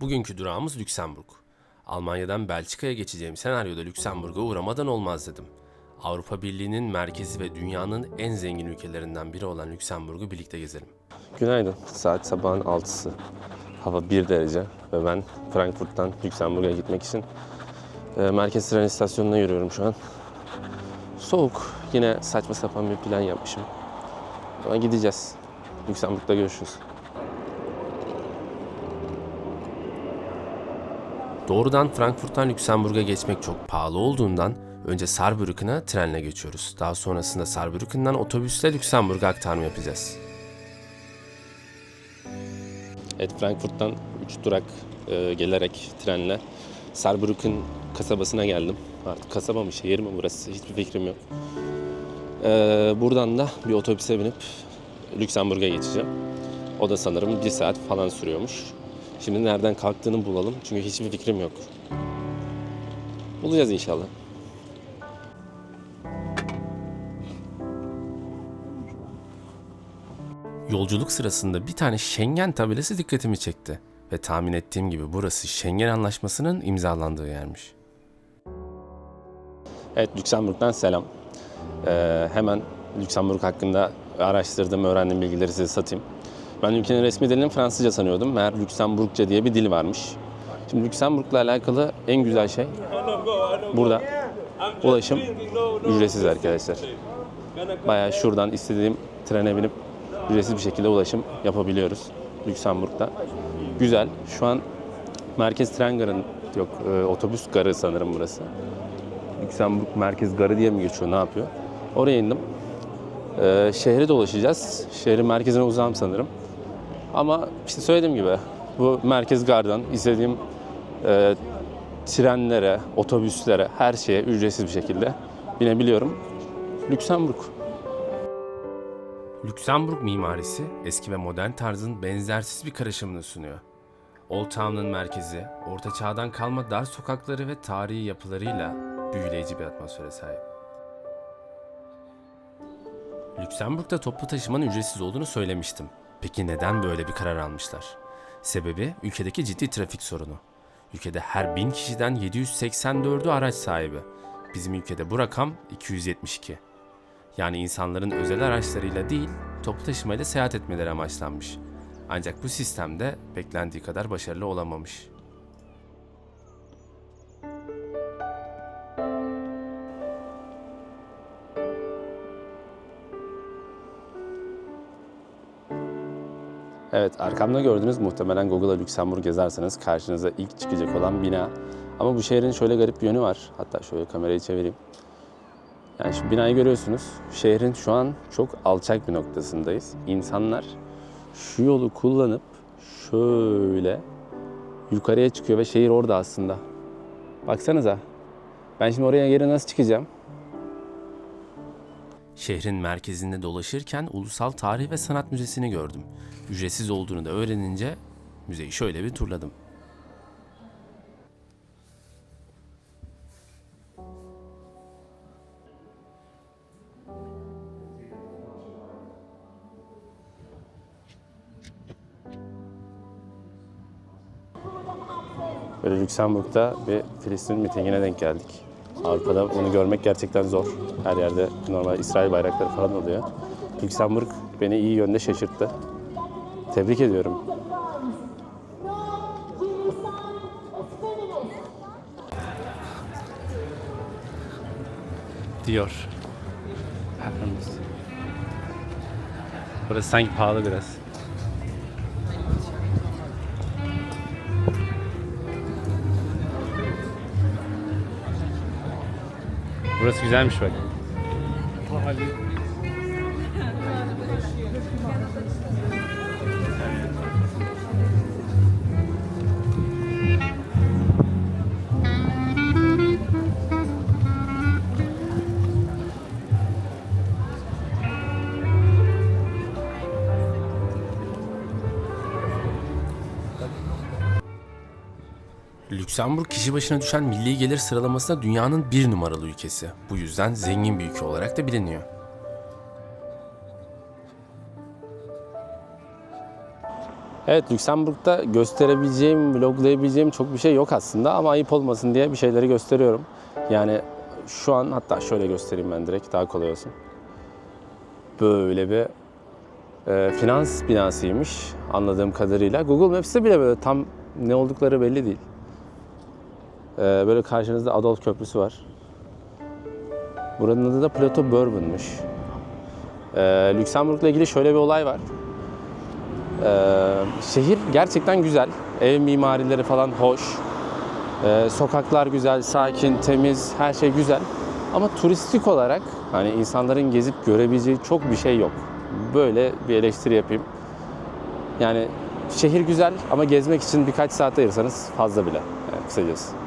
Bugünkü durağımız Lüksemburg. Almanya'dan Belçika'ya geçeceğim senaryoda Lüksemburg'a uğramadan olmaz dedim. Avrupa Birliği'nin merkezi ve dünyanın en zengin ülkelerinden biri olan Lüksemburg'u birlikte gezelim. Günaydın. Saat sabahın 6'sı. Hava 1 derece ve ben Frankfurt'tan Lüksemburg'a gitmek için e, merkez tren istasyonuna yürüyorum şu an. Soğuk. Yine saçma sapan bir plan yapmışım. Ama gideceğiz. Lüksemburg'da görüşürüz. Doğrudan Frankfurt'tan Lüksemburg'a geçmek çok pahalı olduğundan önce Saarbrücken'a trenle geçiyoruz. Daha sonrasında Saarbrücken'den otobüsle Lüksemburg'a aktarma yapacağız. Evet Frankfurt'tan 3 durak e, gelerek trenle Saarbrücken kasabasına geldim. Artık kasaba mı şehir mi burası hiçbir fikrim yok. E, buradan da bir otobüse binip Lüksemburg'a geçeceğim. O da sanırım bir saat falan sürüyormuş. Şimdi nereden kalktığını bulalım çünkü hiçbir fikrim yok. Bulacağız inşallah. Yolculuk sırasında bir tane Schengen tabelası dikkatimi çekti. Ve tahmin ettiğim gibi burası Schengen Anlaşması'nın imzalandığı yermiş. Evet, Lüksemburg'dan selam. Ee, hemen Lüksemburg hakkında araştırdığım, öğrendiğim bilgileri size satayım. Ben ülkenin resmi dilini Fransızca sanıyordum. Meğer Lüksemburgca diye bir dil varmış. Şimdi Lüksemburg'la alakalı en güzel şey burada ulaşım ücretsiz arkadaşlar. Bayağı şuradan istediğim trene binip ücretsiz bir şekilde ulaşım yapabiliyoruz Lüksemburg'da. Güzel. Şu an merkez tren garın yok e, otobüs garı sanırım burası. Lüksemburg merkez garı diye mi geçiyor ne yapıyor? Oraya indim. E, şehre dolaşacağız. Şehrin merkezine uzağım sanırım. Ama işte söylediğim gibi bu merkez gardan istediğim e, trenlere, otobüslere, her şeye ücretsiz bir şekilde binebiliyorum. Lüksemburg. Lüksemburg mimarisi eski ve modern tarzın benzersiz bir karışımını sunuyor. Old Town'ın merkezi, orta çağdan kalma dar sokakları ve tarihi yapılarıyla büyüleyici bir atmosfere sahip. Lüksemburg'da toplu taşımanın ücretsiz olduğunu söylemiştim. Peki neden böyle bir karar almışlar? Sebebi ülkedeki ciddi trafik sorunu. Ülkede her bin kişiden 784'ü araç sahibi. Bizim ülkede bu rakam 272. Yani insanların özel araçlarıyla değil, toplu taşımayla seyahat etmeleri amaçlanmış. Ancak bu sistemde beklendiği kadar başarılı olamamış. Evet, arkamda gördüğünüz muhtemelen Google'a Lüksemburg yazarsanız karşınıza ilk çıkacak olan bina. Ama bu şehrin şöyle garip bir yönü var. Hatta şöyle kamerayı çevireyim. Yani şu binayı görüyorsunuz. Şehrin şu an çok alçak bir noktasındayız. İnsanlar şu yolu kullanıp şöyle yukarıya çıkıyor ve şehir orada aslında. Baksanıza. Ben şimdi oraya geri nasıl çıkacağım? Şehrin merkezinde dolaşırken Ulusal Tarih ve Sanat Müzesi'ni gördüm. Ücretsiz olduğunu da öğrenince müzeyi şöyle bir turladım. Böyle Lüksemburg'da bir Filistin mitingine denk geldik. Avrupa'da bunu görmek gerçekten zor. Her yerde normal İsrail bayrakları falan oluyor. Lüksemburg beni iyi yönde şaşırttı. Tebrik ediyorum. Diyor. Burası sanki pahalı biraz. Burası güzelmiş bak. Lüksemburg kişi başına düşen milli gelir sıralamasında dünyanın bir numaralı ülkesi. Bu yüzden zengin bir ülke olarak da biliniyor. Evet, Lüksemburg'da gösterebileceğim, vloglayabileceğim çok bir şey yok aslında ama ayıp olmasın diye bir şeyleri gösteriyorum. Yani şu an hatta şöyle göstereyim ben direkt daha kolay olsun. Böyle bir e, finans binasıymış anladığım kadarıyla. Google Maps'te bile böyle tam ne oldukları belli değil. E, böyle karşınızda Adolf Köprüsü var. Buranın adı da Plateau Bourbon'muş. E, Lüksemburg'la ilgili şöyle bir olay var. Ee, şehir gerçekten güzel. Ev mimarileri falan hoş. Ee, sokaklar güzel, sakin, temiz, her şey güzel. Ama turistik olarak hani insanların gezip görebileceği çok bir şey yok. Böyle bir eleştiri yapayım. Yani şehir güzel ama gezmek için birkaç saat ayırsanız fazla bile. Yani kısacası.